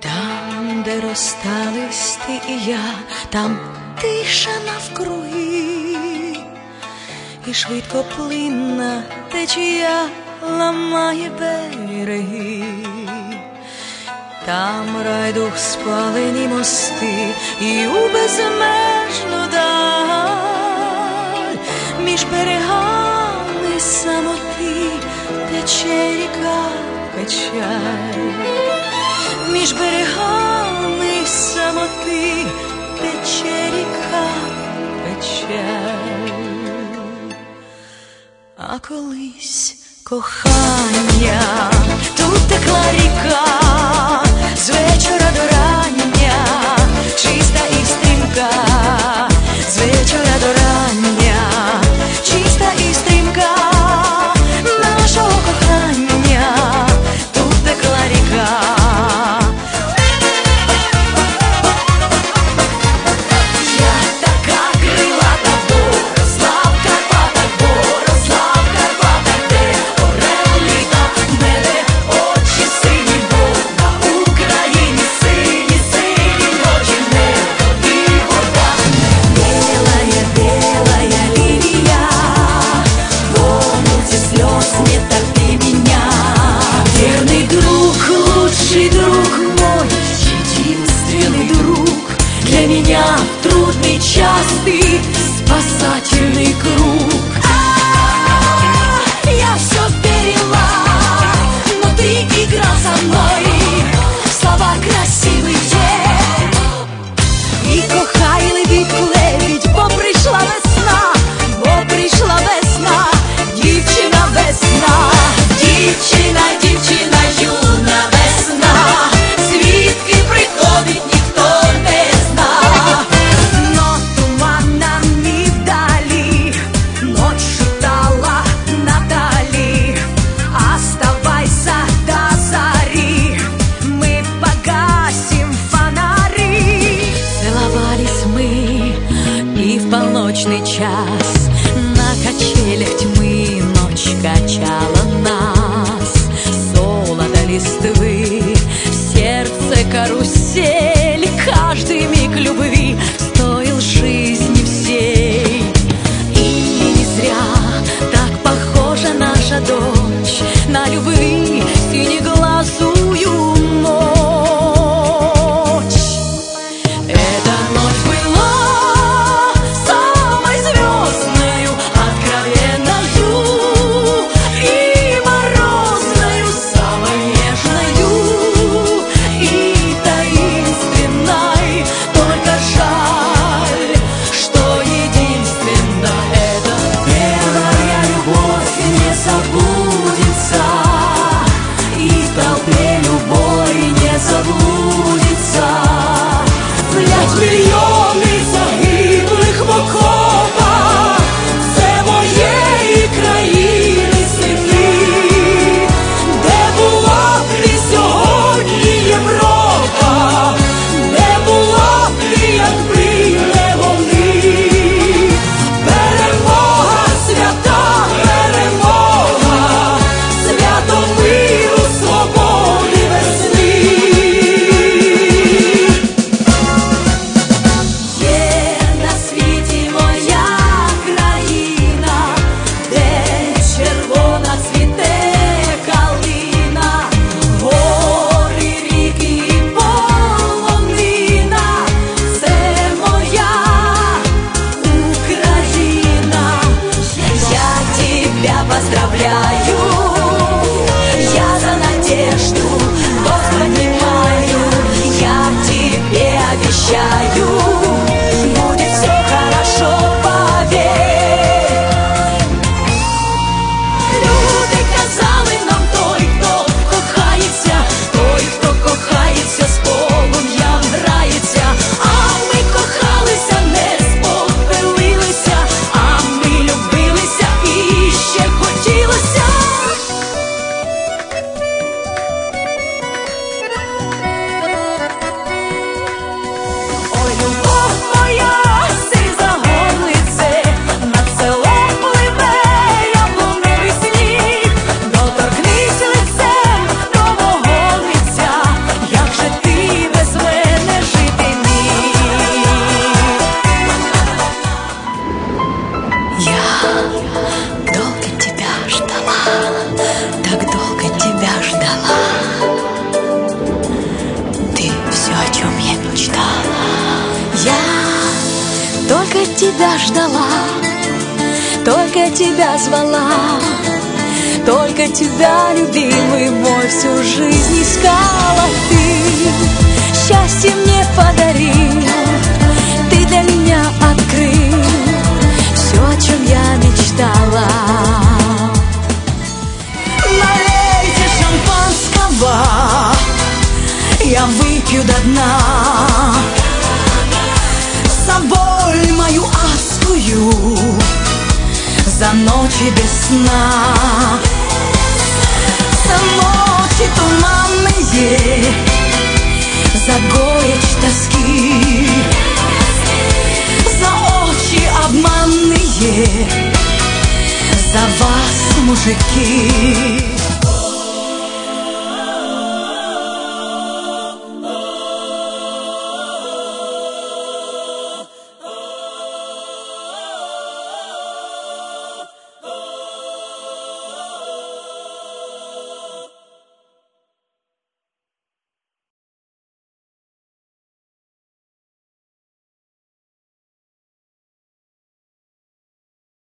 Там, де розстались ти і я, там тиша навкруги, і швидко плинна течія ламає береги, там райдух спалені мости і у безмежну даль. Між берегами самоти тече ріка печаль, між берегами самоти тече ріка печаль, а колись кохання тут текла ріка з вечора до рання, чиста і стрімка, лучший друг мой, единственный друг. Для меня в трудный час ты спасательный час. На качелях тьмы ночь качала нас. Золото листвы, сердце карусель. Каждый миг любви стоил жизни всей. И не зря так похожа наша дочь На любви я поздравляю, я за надежду, Бог понимаю, я тебе обещаю. так долго тебя ждала. Ты все, о чем я мечтала. Я только тебя ждала, только тебя звала, только тебя, любимый мой, всю жизнь искала ты. Счастье мне подарил. Сна. Ночи туманные, за горечь тоски, за очи обманные, за вас, мужики.